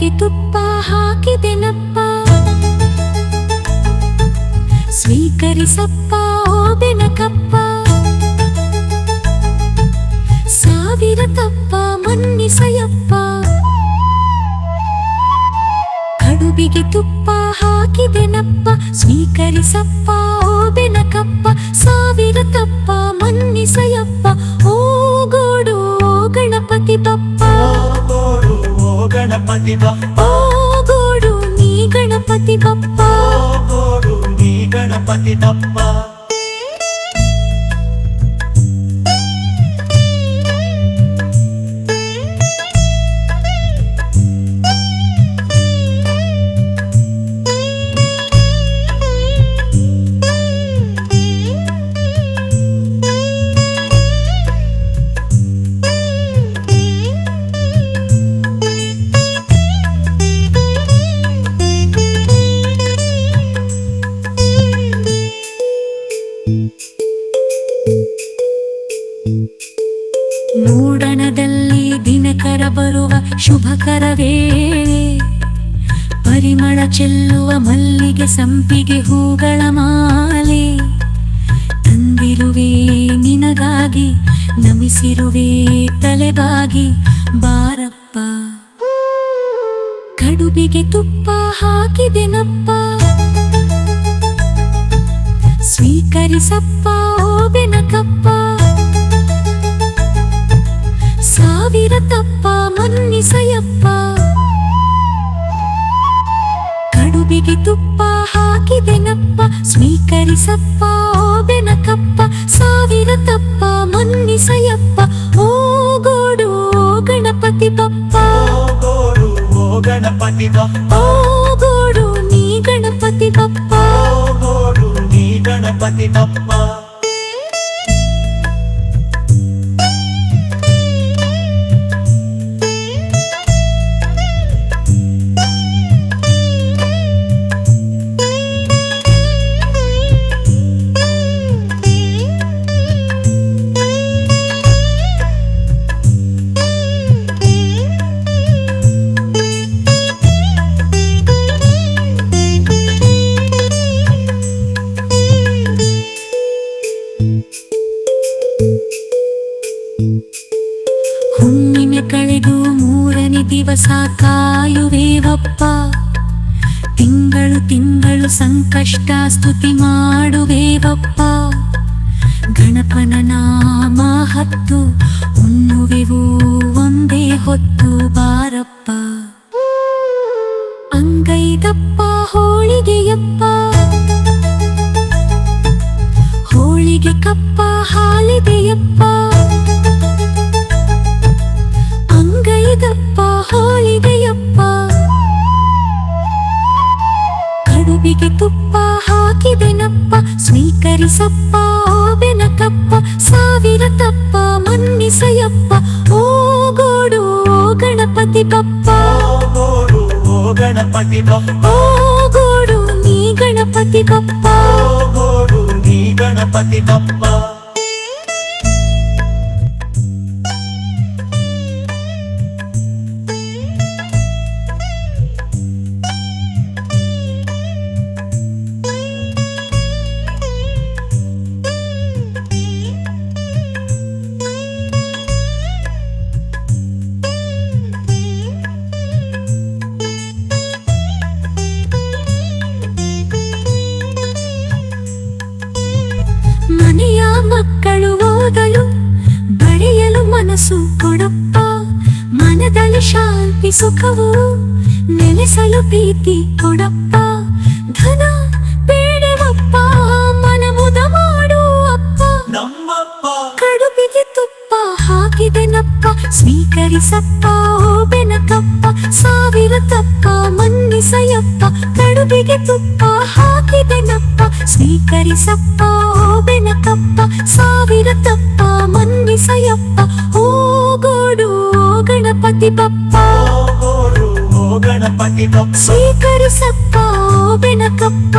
ತಲೆಗೆ ತುಪ್ಪ ಹಾಕಿದೆನಪ್ಪ ಸ್ವೀಕರಿಸಪ್ಪ ಓಬೆನ ಕಪ್ಪ. ಸಾವಿರ ತಪ್ಪ ಮನ್ನಿಸಯಪ್ಪ ಕಡುಬಿಗೆ ತುಪ್ಪ ಹಾಕಿದೆನಪ್ಪ ಸ್ವೀಕರಿಸಪ್ಪ ಓಬೆನ ಕಪ್ಪ. ಸಾವಿರ ತಪ್ಪ ಮನ್ನಿಸಯಪ್ಪ ಓ ಗಣಪತಿ ಬಪ್ಪ ಓ ಗೋಡು ನೀ ಗಣಪತಿ ಬಪ್ಪ ಗೋಡು ನೀ ದಿನಕರ ಬರುವ ಶುಭಕರವೇ. ಪರಿಮಳ ಚೆಲ್ಲುವ ಮಲ್ಲಿಗೆ ಸಂಪಿಗೆ ಹೂಗಳ ಮಾಲೆ. ತಂದಿರುವೆ ನಿನಗಾಗಿ, ನಮಿಸಿರುವೆ ತಲೆಬಾಗಿ. ಬಾರಪ್ಪ, ಕಡುಬಿಗೆ ತುಪ್ಪ ಹಾಕಿದೆನಪ್ಪ. ಸ್ವೀಕರಿಸಪ್ಪ ತಪ್ಪ ಮನ್ನಿಸಯಪ್ಪ. ಕಡುಬಿಗೆ ತುಪ್ಪ ಹಾಕಿದೆನಪ್ಪ ಸ್ವೀಕರಿಸಪ್ಪ ಓ ಬೆನಕಪ್ಪ ಸಾವಿರ ತಪ್ಪ, ಮನ್ನಿಸಯಪ್ಪ, ಓ ಗೋಡು, ಓ ಗಣಪತಿ ಬಪ್ಪ. ಓ ಗಣಪತಿ ಬಪ್ಪ. ಓ ಗೋಡು, ನೀ ಗಣಪತಿ ಬಪ್ಪ. ಗೋಡು ನೀ ಗಣಪತಿ ದಿವಸ ಕಾಯುವೇವಪ್ಪ ತಿಂಗಳು ತಿಂಗಳು ಸಂಕಷ್ಟ ಸ್ತುತಿ ಮಾಡುವೇವಪ್ಪ ಗಣಪನ ನಾಮ ಹತ್ತು, ಉಣ್ಣುವೆವು ಒಂದೇ ಹೊತ್ತು ಬಾರಪ್ಪ. ಅಂಗೈದಪ್ಪ, ಹೋಳಿಗೆಯಪ್ಪ. ಹೋಳಿಗೆ ಕಪ್ಪ, ಹಾಲಿದೆಯಪ್ಪ. ಅಂಗೈದಪ್ಪ ಹೋಳಿಗೆಯಪ್ಪ ಕಡುಬಿಗೆ ತುಪ್ಪ ಹಾಕಿದೆನಪ್ಪ, ಸ್ವೀಕರಿಸಪ್ಪ ಓ ಬೆನಕಪ್ಪ ಸಾವಿರ ತಪ್ಪ ಮನ್ನಿಸಯಪ್ಪ. ಓ ಗೋಡು, ಓ ಗಣಪತಿ ಬಪ್ಪ. ಗೋಡು ಓ ಗಣಪತಿ ಬಪ್ಪ ಓ ಗೋಡು, ನೀ ಗಣಪತಿ ಬಪ್ಪ. ಗೋಡು, ನೀ ಗಣಪತಿ ಬಪ್ಪ. ಕೊಡಪ್ಪ ಮನದಲ್ಲಿ ಶಾಂತಿ ಸುಖವು ನೆಲೆಸಲು ಪ್ರೀತಿ ಕೊಡಪ್ಪ. ಧನ ಬೇಡವಪ್ಪ ಮನಮುದ ಮಾಡು ಅಪ್ಪ ನಮ್ಮಪ್ಪ. ಕಡುಬಿಗೆ ತುಪ್ಪ ಹಾಕಿದೆನಪ್ಪ ಸ್ವೀಕರಿಸಪ್ಪ ಓ ಬೆನಕಪ್ಪ ಸಾವಿರ ತಪ್ಪ ಮನ್ನಿಸಯಪ್ಪ ಕಡುಬಿಗೆ ತುಪ್ಪ ಹಾಕಿದೆನಪ್ಪ ಸ್ವೀಕರಿಸಪ್ಪ ಓ ಬೆನಕಪ್ಪ ಸಾವಿರ ತಪ್ಪ ಮನ್ನಿಸಯಪ್ಪ ಓ ಗಣಪತಿ ಬಪ್ಪ ಗೋಡು ಓ ಗಣಪತಿ ಬಪ್ಪ ಸ್ವೀಕರಿಸಪ್ಪ ಓ ಬೆನಕಪ್ಪ